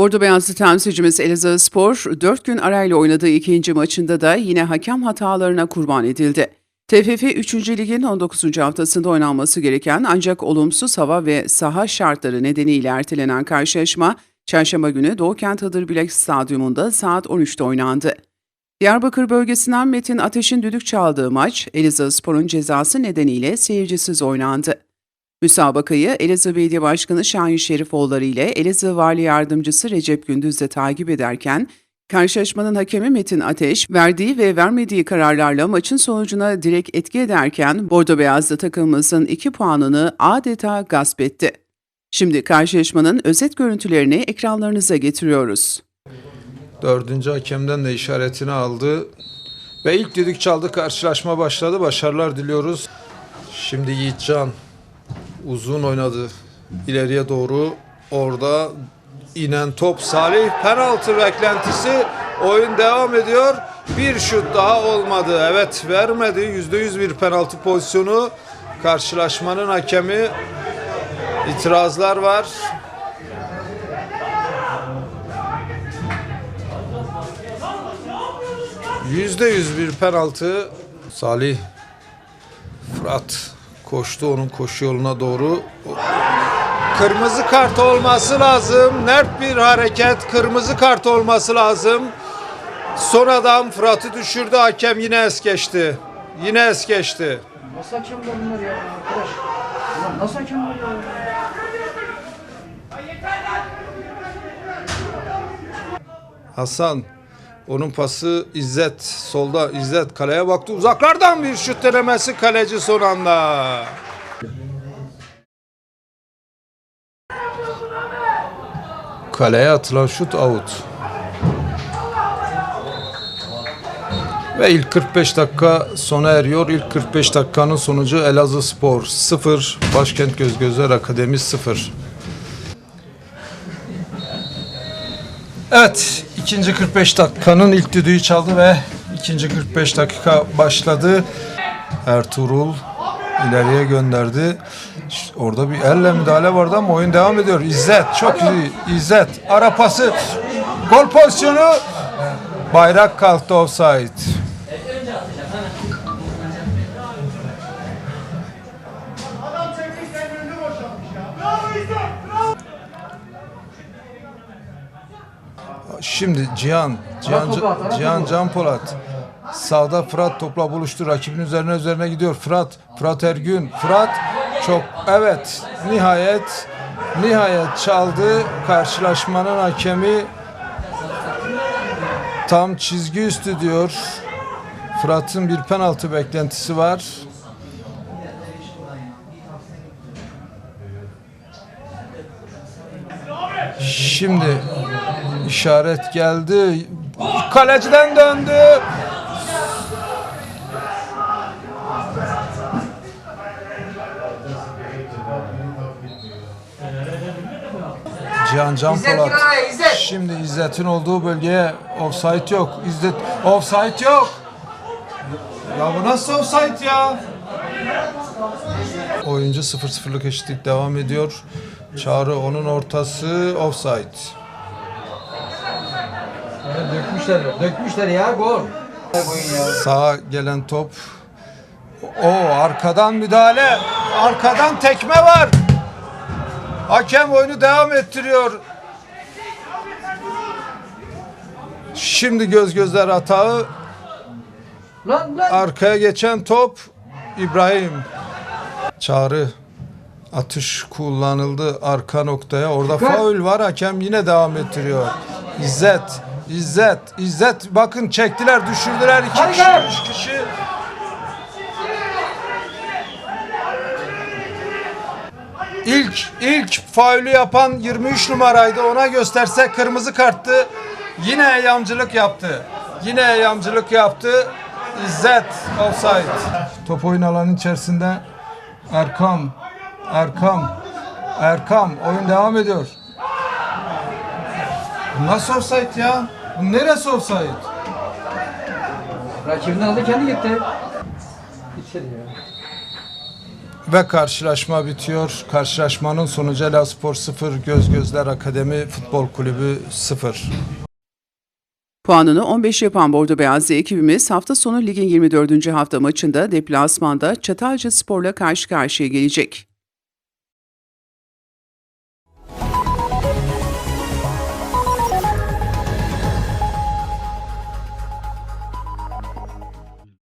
Bordo Beyazlı temsilcimiz Elazığ Spor, 4 gün arayla oynadığı ikinci maçında da yine hakem hatalarına kurban edildi. TFF 3. Lig'in 19. haftasında oynanması gereken ancak olumsuz hava ve saha şartları nedeniyle ertelenen karşılaşma, Çarşamba günü Doğu Kent Hıdırbilek Stadyumunda saat 13'te oynandı. Diyarbakır bölgesinden Metin Ateş'in düdük çaldığı maç, Elazığ Spor'un cezası nedeniyle seyircisiz oynandı. Müsabakayı Elazığ Belediye Başkanı Şahin Şerifoğulları ile Elazığ Vali Yardımcısı Recep Gündüz de takip ederken, karşılaşmanın hakemi Metin Ateş, verdiği ve vermediği kararlarla maçın sonucuna direkt etki ederken, Bordo Beyazlı takımımızın 2 puanını adeta gasp etti. Şimdi karşılaşmanın özet görüntülerini ekranlarınıza getiriyoruz. Dördüncü hakemden de işaretini aldı. Ve ilk düdük çaldı. Karşılaşma başladı. Başarılar diliyoruz. Şimdi Yiğitcan uzun oynadı. İleriye doğru orada inen top Salih penaltı beklentisi oyun devam ediyor. Bir şut daha olmadı. Evet vermedi. Yüzde yüz bir penaltı pozisyonu. Karşılaşmanın hakemi itirazlar var. Yüzde yüz bir penaltı. Salih Fırat koştu onun koşu yoluna doğru. Kırmızı kart olması lazım. Net bir hareket. Kırmızı kart olması lazım. Son adam Fırat'ı düşürdü. Hakem yine es geçti. Yine es geçti. Nasıl hakemler bunlar ya arkadaş? Ulan nasıl hakemler ya? Hasan onun pası İzzet solda İzzet kaleye baktı uzaklardan bir şut denemesi kaleci son anda. Kaleye atılan şut out. Ve ilk 45 dakika sona eriyor. İlk 45 dakikanın sonucu Elazığ Spor 0, Başkent Gözgözer Akademi 0. Evet, ikinci 45 dakikanın ilk düdüğü çaldı ve ikinci 45 dakika başladı. Ertuğrul ileriye gönderdi. Orada bir elle müdahale vardı ama oyun devam ediyor. İzzet çok iyi. İzzet ara pası. Gol pozisyonu. Bayrak kalktı offside. Şimdi Cihan, Cihan, Cihan. Can Polat. Sağda Fırat topla buluştu. Rakibin üzerine üzerine gidiyor. Fırat, Fırat Ergün. Fırat çok evet nihayet nihayet çaldı. Karşılaşmanın hakemi tam çizgi üstü diyor. Fırat'ın bir penaltı beklentisi var. Şimdi işaret geldi. Kaleciden döndü. Cihan Can Polat. Şimdi İzzet'in olduğu bölgeye offside yok. İzzet offside yok. Ya bu nasıl offside ya? Oyuncu 0-0'lık eşitlik devam ediyor. Çağrı onun ortası offside. Dökmüşler, dökmüşler ya gol. Sağa gelen top. O arkadan müdahale. Arkadan tekme var. Hakem oyunu devam ettiriyor. Şimdi göz gözler. Lan lan. Arkaya geçen top İbrahim. Çağrı atış kullanıldı arka noktaya. Orada faul var. Hakem yine devam ettiriyor. İzzet, İzzet, İzzet. Bakın çektiler, düşürdüler iki kişi, üç kişi. İlk ilk faulü yapan 23 numaraydı. Ona gösterse kırmızı karttı. Yine eyamcılık yaptı. Yine eyamcılık yaptı. İzzet offside. Top oyun alanının içerisinde Erkam Erkam Erkam oyun devam ediyor. Nasıl offside ya? Bu neresi offside? Rakibini aldı kendi gitti. İçeri ya. Ve karşılaşma bitiyor. Karşılaşmanın sonucu Elazığspor 0, Göz Gözler Akademi Futbol Kulübü 0. Puanını 15 yapan Bordo Beyazlı ekibimiz hafta sonu ligin 24. hafta maçında deplasmanda Çatalca Spor'la karşı karşıya gelecek.